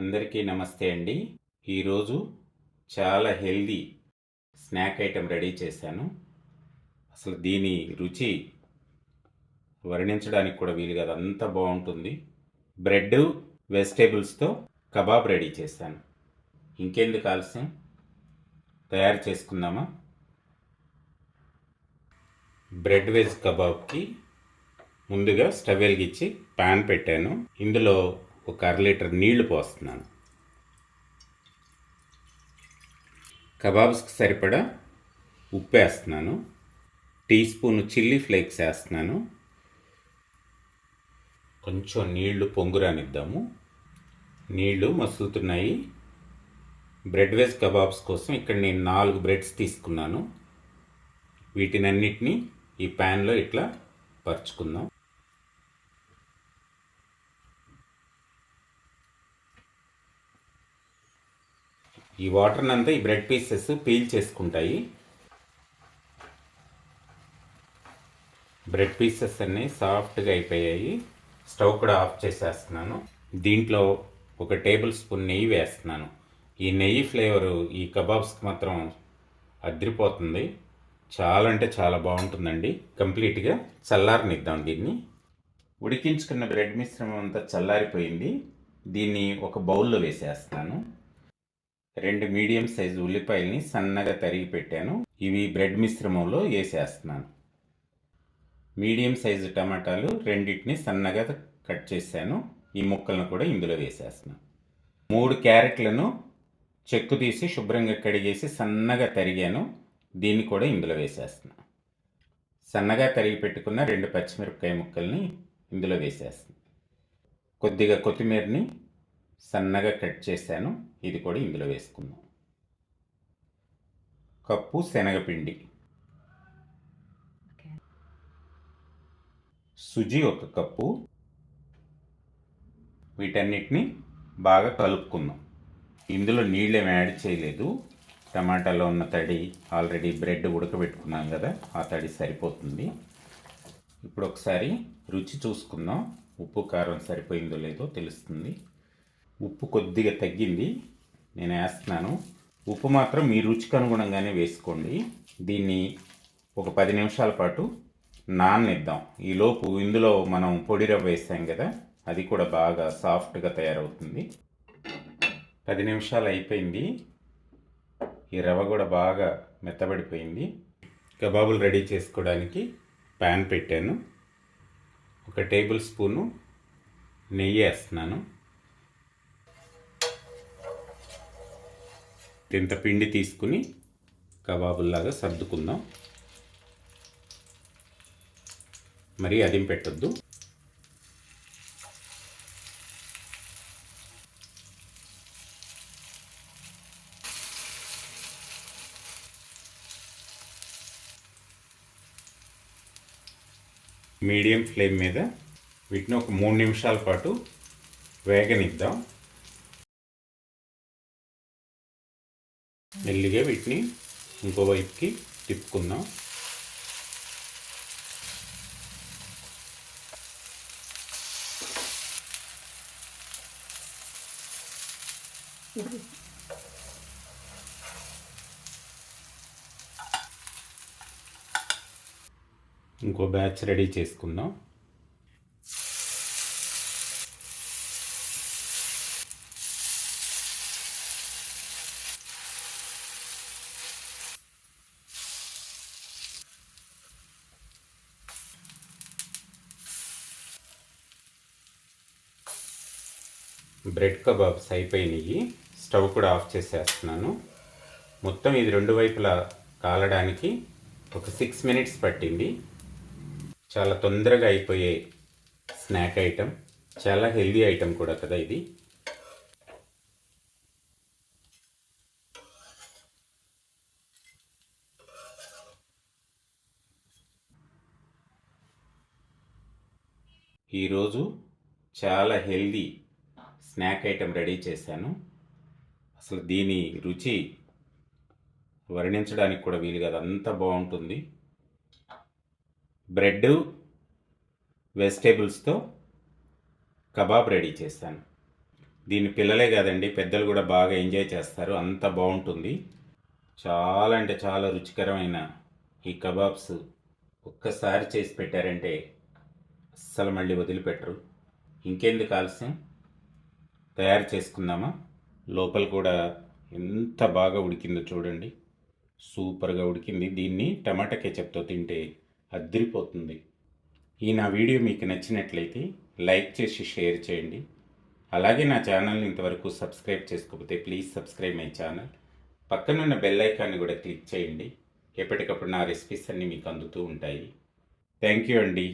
అందరికీ నమస్తే అండి. ఈరోజు చాలా హెల్దీ స్నాక్ ఐటెం రెడీ చేశాను. అసలు దీని రుచి వర్ణించడానికి కూడా వీలు కాదు. అంత బాగుంటుంది. బ్రెడ్ వెజిటేబుల్స్తో కబాబ్ రెడీ చేశాను. ఇంకెందుకు ఆలస్యం? తయారు చేసుకుందామా? బ్రెడ్ వెజ్ కబాబ్కి ముందుగా స్టవ్ వెలిగించి పాన్ పెట్టాను. ఇందులో ఒక అర లీటర్ నీళ్ళు పోస్తున్నాను. కబాబ్స్కి సరిపడా ఉప్పు వేస్తున్నాను. టీ స్పూన్ చిల్లీ ఫ్లేక్స్ వేస్తున్నాను. కొంచెం నీళ్ళు పొంగురానిద్దాము నీళ్ళు మసులుతున్నాయి. బ్రెడ్ వేస్ కబాబ్స్ కోసం ఇక్కడ నేను నాలుగు బ్రెడ్స్ తీసుకున్నాను. వీటినన్నిటినీ ఈ ప్యాన్లో ఇట్లా పరుచుకుందాం. ఈ వాటర్ని అంతా ఈ బ్రెడ్ పీసెస్ పీల్ చేసుకుంటాయి. బ్రెడ్ పీసెస్ అన్నీ సాఫ్ట్గా అయిపోయాయి. స్టవ్ కూడా ఆఫ్ చేసేస్తున్నాను. దీంట్లో ఒక టేబుల్ స్పూన్ నెయ్యి వేస్తున్నాను. ఈ నెయ్యి ఫ్లేవరు ఈ కబాబ్స్కి మాత్రం అదిరిపోతుంది. చాలా అంటే చాలా బాగుంటుందండి. కంప్లీట్గా చల్లారనిద్దాం దీన్ని. ఉడికించుకున్న బ్రెడ్ మిశ్రమం అంతా చల్లారిపోయింది. దీన్ని ఒక బౌల్లో వేసేస్తాను రెండు మీడియం సైజు ఉల్లిపాయల్ని సన్నగా తరిగి పెట్టాను. ఇవి బ్రెడ్ మిశ్రమంలో వేసేస్తున్నాను. మీడియం సైజు టమాటాలు రెండింటిని సన్నగా కట్ చేశాను. ఈ ముక్కలను కూడా ఇందులో వేసేస్తున్నాను. మూడు క్యారెట్లను చెక్కు తీసి శుభ్రంగా కడిగేసి సన్నగా తరిగాను. దీన్ని కూడా ఇందులో వేసేస్తున్నాను. సన్నగా తరిగి పెట్టుకున్న రెండు పచ్చిమిరపకాయ ముక్కల్ని ఇందులో వేసేస్తున్నాను. కొద్దిగా కొత్తిమీరని సన్నగా కట్ చేశాను. ఇది కూడా ఇందులో వేసుకుందాం. కప్పు శనగపిండి. సుజి ఒక కప్పు. వీటన్నిటిని బాగా కలుపుకుందాం. ఇందులో నీళ్ళేం యాడ్ చేయలేదు. టమాటాలో ఉన్న తడి ఆల్రెడీ బ్రెడ్ ఉడకబెట్టుకున్నాం కదా ఆ తడి సరిపోతుంది. ఇప్పుడు ఒకసారి రుచి చూసుకుందాం. ఉప్పు కారం సరిపోయిందో లేదో తెలుస్తుంది. ఉప్పు కొద్దిగా తగ్గింది. నేను వేస్తున్నాను. ఉప్పు మాత్రం మీ రుచికి అనుగుణంగానే వేసుకోండి. దీన్ని ఒక పది నిమిషాల పాటు నాననిద్దాం. ఈలోపు ఇందులో మనం పొడి రవ్వ వేసాం కదా అది కూడా బాగా సాఫ్ట్గా తయారవుతుంది. పది నిమిషాలు అయిపోయింది. ఈ రవ్వ కూడా బాగా మెత్తబడిపోయింది. కబాబులు రెడీ చేసుకోవడానికి ప్యాన్ పెట్టాను. ఒక టేబుల్ స్పూను నెయ్యి వేస్తున్నాను. తింత పిండి తీసుకుని కబాబుల్లాగా సర్దుకుందాం. మరి అదిం పెట్టద్దు. మీడియం ఫ్లేమ్ మీద వీటిని ఒక మూడు నిమిషాల పాటు వేగనిద్దాం. మెల్లిగా వీటిని ఇంకో వైపుకి తిప్పుకుందాం. ఇంకో బ్యాచ్ రెడీ చేసుకుందాం. బ్రెడ్ కబాబ్స్ అయిపోయినాయి. స్టవ్ కూడా ఆఫ్ చేసేస్తున్నాను. మొత్తం ఇది రెండు వైపులా కాలడానికి ఒక సిక్స్ మినిట్స్ పట్టింది. చాలా తొందరగా అయిపోయే స్నాక్ ఐటెం. చాలా హెల్దీ ఐటెం కూడా కదా ఇది. ఈరోజు చాలా హెల్దీ స్నాక్ ఐటెం రెడీ చేశాను. అసలు దీని రుచి వర్ణించడానికి కూడా వీలు కాదు. అంత బాగుంటుంది. బ్రెడ్ వెజిటేబుల్స్తో కబాబ్ రెడీ చేశాను. దీని పిల్లలే కాదండి పెద్దలు కూడా బాగా ఎంజాయ్ చేస్తారు. అంత బాగుంటుంది. చాలా అంటే చాలా రుచికరమైన ఈ కబాబ్స్ ఒక్కసారి చేసి పెట్టారంటే అస్సలు మళ్ళీ వదిలిపెట్టరు. ఇంకెందుకు ఆలస్యం? తయారు చేసుకుందామా? లోపల కూడా ఎంత బాగా ఉడికిందో చూడండి. సూపర్గా ఉడికింది. దీన్ని టమాటా కెచప్తో తింటే అద్దరిపోతుంది ఈ నా వీడియో మీకు నచ్చినట్లయితే లైక్ చేసి షేర్ చేయండి. అలాగే నా ఛానల్ని ఇంతవరకు సబ్స్క్రైబ్ చేసుకోకపోతే ప్లీజ్ సబ్స్క్రైబ్ మై ఛానల్. పక్కనున్న బెల్ ఐకాన్ని కూడా క్లిక్ చేయండి. ఎప్పటికప్పుడు నా రెసిపీస్ అన్నీ మీకు అందుతూ ఉంటాయి. థ్యాంక్ యూ అండి.